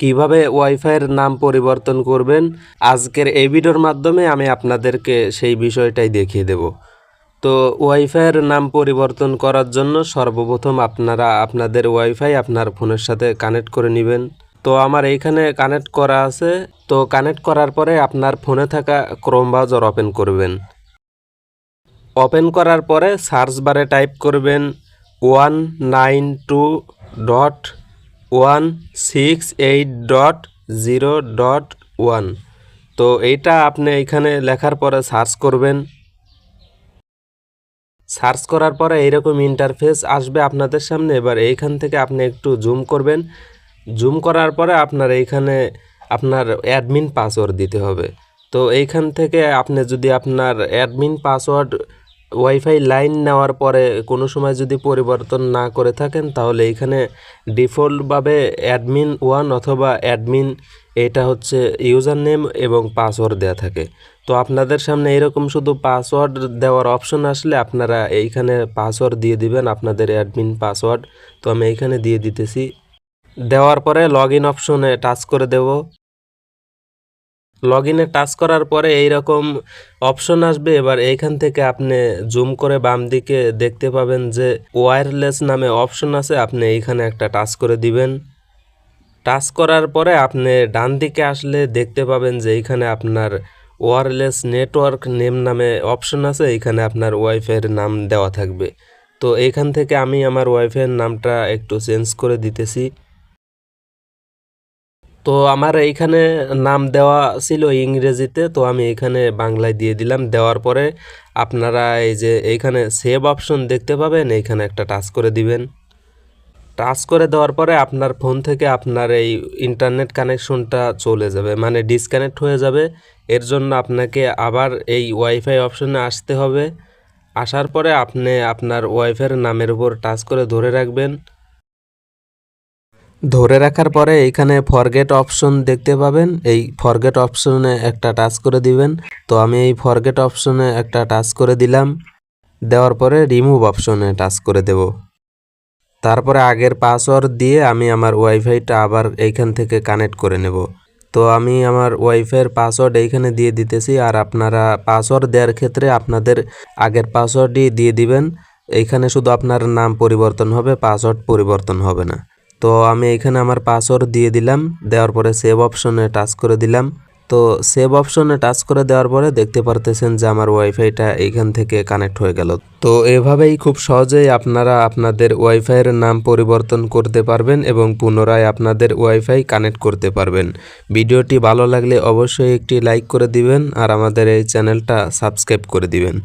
কীভাবে ওয়াইফাইয়ের নাম পরিবর্তন করবেন, আজকের এই ভিডিওর মাধ্যমে আমি আপনাদেরকে সেই বিষয়টাই দেখিয়ে দেব। তো ওয়াইফাইয়ের নাম পরিবর্তন করার জন্য সর্বপ্রথম আপনারা আপনাদের ওয়াইফাই আপনার ফোনের সাথে কানেক্ট করে নেবেন। তো আমার এইখানে কানেক্ট করা আছে। তো কানেক্ট করার পরে আপনার ফোনে থাকা ক্রোম ব্রাউজার ওপেন করবেন। ওপেন করার পরে সার্চ বারে টাইপ করবেন one nine two dot one six eight dot zero dot one তো এইটা আপনি এইখানে লেখার পরে সার্চ করবেন। সার্চ করার পরে এইরকম ইন্টারফেস আসবে আপনাদের সামনে। এবার এইখান থেকে আপনি একটু জুম করবেন। জুম করার পরে আপনার এইখানে আপনার অ্যাডমিন পাসওয়ার্ড দিতে হবে। তো এইখান থেকে আপনি যদি আপনার অ্যাডমিন পাসওয়ার্ড ওয়াইফাই লাইন নেওয়ার পরে কোনো সময় যদি পরিবর্তন না করে থাকেন, তাহলে এইখানে ডিফল্টভাবে অ্যাডমিন ওয়ান অথবা অ্যাডমিন এটা হচ্ছে ইউজার নেম এবং পাসওয়ার্ড দেওয়া থাকে। তো আপনাদের সামনে এরকম শুধু পাসওয়ার্ড দেওয়ার অপশন আসলে আপনারা এইখানে পাসওয়ার্ড দিয়ে দিবেন, আপনাদের অ্যাডমিন পাসওয়ার্ড তো আমি এইখানে দিয়ে দিতেছি। দেওয়ার পরে লগ ইন অপশনে টাচ করে দেব। লগ ইনে টাচ করার পরে এইরকম অপশন আসবে। এবার এইখান থেকে আপনি জুম করে বাম দিকে দেখতে পাবেন যে ওয়্যারলেস নামে অপশন আছে। আপনি এইখানে একটা টাচ করে দিবেন। টাচ করার পরে আপনি ডান দিকে আসলে দেখতে পাবেন যে এইখানে আপনার ওয়্যারলেস নেটওয়ার্ক নেম নামে অপশন আছে। এইখানে আপনার ওয়াইফাইয়ের নাম দেওয়া থাকবে। তো এইখান থেকে আমি আমার ওয়াইফাইয়ের নামটা একটু চেঞ্জ করে দিতেছি। তো আমার এইখানে নাম দেওয়া ছিল ইংরেজিতে, তো আমি এখানে বাংলায় দিয়ে দিলাম। দেওয়ার পরে আপনারা এই যে এইখানে সেভ অপশন দেখতে পাবেন, এইখানে একটা টাচ করে দিবেন। টাচ করে দেওয়ার পরে আপনার ফোন থেকে আপনার এই ইন্টারনেট কানেকশনটা চলে যাবে মানে ডিসকানেক্ট হয়ে যাবে। এর জন্য আপনাকে আবার এই ওয়াইফাই অপশনে আসতে হবে। আসার পরে আপনি আপনার ওয়াইফাইয়ের নামের উপর টাচ করে ধরে রাখবেন। ধরে রাখার পরে এইখানে ফরগেট অপশন দেখতে পাবেন। এই ফরগেট অপশনে একটা টাচ করে দিবেন। তো আমি এই ফরগেট অপশনে একটা টাচ করে দিলাম। দেওয়ার পরে রিমুভ অপশনে টাচ করে দেব। তারপরে আগের পাসওয়ার্ড দিয়ে আমি আমার ওয়াইফাইটা আবার এইখান থেকে কানেক্ট করে নেব। তো আমি আমার ওয়াইফাইয়ের পাসওয়ার্ড এইখানে দিয়ে দিতেছি। আর আপনারা পাসওয়ার্ড দেওয়ার ক্ষেত্রে আপনাদের আগের পাসওয়ার্ডই দিয়ে দিবেন। এইখানে শুধু আপনার নাম পরিবর্তন হবে পাসওয়ার্ড পরিবর্তন হবে না। তো আমি এখানে আমার পাসওয়ার্ড দিয়ে দিলাম, দেওয়ার পরে সেভ অপশনে টাচ করে দিলাম। তো সেভ অপশনে টাচ করে দেওয়ার পরে দেখতে পারতেছেন যে আমার ওয়াইফাইটা এইখান থেকে কানেক্ট হয়ে গেল। তো এভাবেই খুব সহজেই আপনারা আপনাদের ওয়াইফাইয়ের নাম পরিবর্তন করতে পারবেন এবং পুনরায় আপনাদের ওয়াইফাই কানেক্ট করতে পারবেন। ভিডিওটি ভালো লাগলে অবশ্যই একটি লাইক করে দিবেন আর আমাদের এই চ্যানেলটা সাবস্ক্রাইব করে দিবেন।